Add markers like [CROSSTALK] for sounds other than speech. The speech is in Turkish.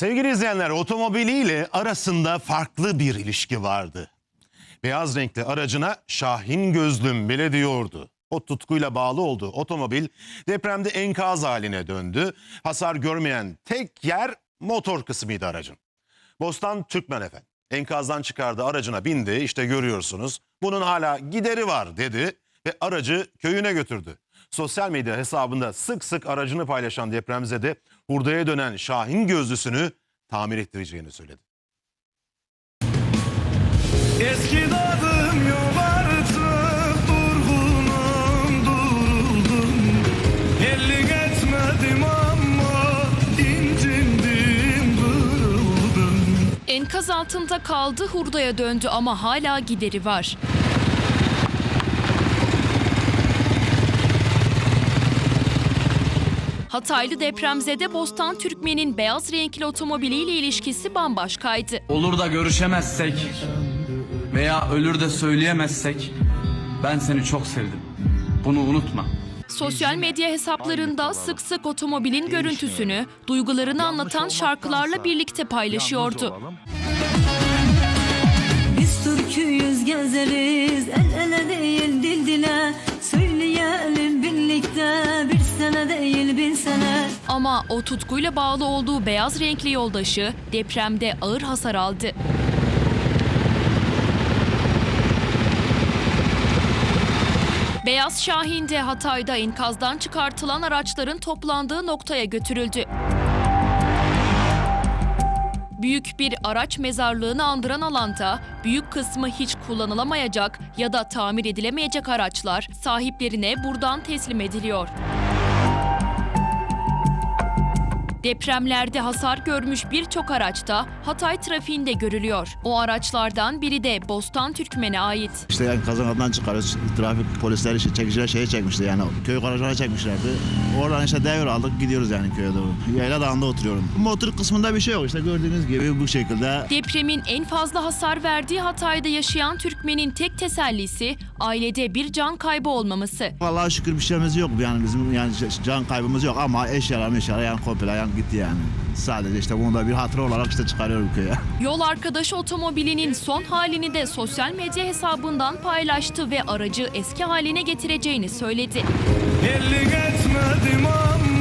Sevgili izleyenler otomobiliyle arasında farklı bir ilişki vardı. Beyaz renkli aracına Şahin Gözlüm bile diyordu. O tutkuyla bağlı olduğu otomobil depremde enkaz haline döndü. Hasar görmeyen tek yer motor kısmıydı aracın. Bostan Türkmen efendim. Enkazdan çıkardı aracına bindi işte görüyorsunuz. Bunun hala gideri var dedi ve aracı köyüne götürdü. Sosyal medya hesabında sık sık aracını paylaşan depremzede hurdaya dönen Şahin gözlüsünü tamir ettireceğini söyledi. Eski dadım yok artık durgunum duruldum Elli etmedim ama incindim kırıldım Enkaz altında kaldı, hurdaya döndü ama hala gideri var. Hataylı depremzede Bostan Türkmen'in beyaz renkli otomobiliyle ilişkisi bambaşkaydı. Olur da görüşemezsek veya ölür de söyleyemezsek ben seni çok sevdim. Bunu unutma. Sosyal medya hesaplarında sık sık otomobilin görüntüsünü, duygularını anlatan şarkılarla birlikte paylaşıyordu. Ama o tutkuyla bağlı olduğu beyaz renkli yoldaşı depremde ağır hasar aldı. Beyaz Şahin de Hatay'da enkazdan çıkartılan araçların toplandığı noktaya götürüldü. Büyük bir araç mezarlığını andıran alanda büyük kısmı hiç kullanılamayacak ya da tamir edilemeyecek araçlar sahiplerine buradan teslim ediliyor. Depremlerde hasar görmüş birçok araçta Hatay trafiğinde görülüyor. O araçlardan biri de Bostan Türkmen'e ait. İşte yani kazanlardan çıkarıyoruz. Trafik polisleri işte çekiciler şeye çekmişti yani köy garajına çekmişlerdi. Oradan işte devir aldık gidiyoruz yani köye doğru. Yayla dağında oturuyorum. Motor kısmında bir şey yok işte gördüğünüz gibi bu şekilde. Depremin en fazla hasar verdiği Hatay'da yaşayan Türkmen'in tek tesellisi ailede bir can kaybı olmaması. Allah'a şükür bir şeyimiz yok yani bizim yani can kaybımız yok ama eşyalar meşyalar yani komple yani gitti yani. Sadece işte bunu da bir hatıra olarak işte çıkarıyorum köye. [LAUGHS] Yol arkadaşı otomobilinin son halini de sosyal medya hesabından paylaştı ve aracı eski haline getireceğini söyledi. Elli etmedim ama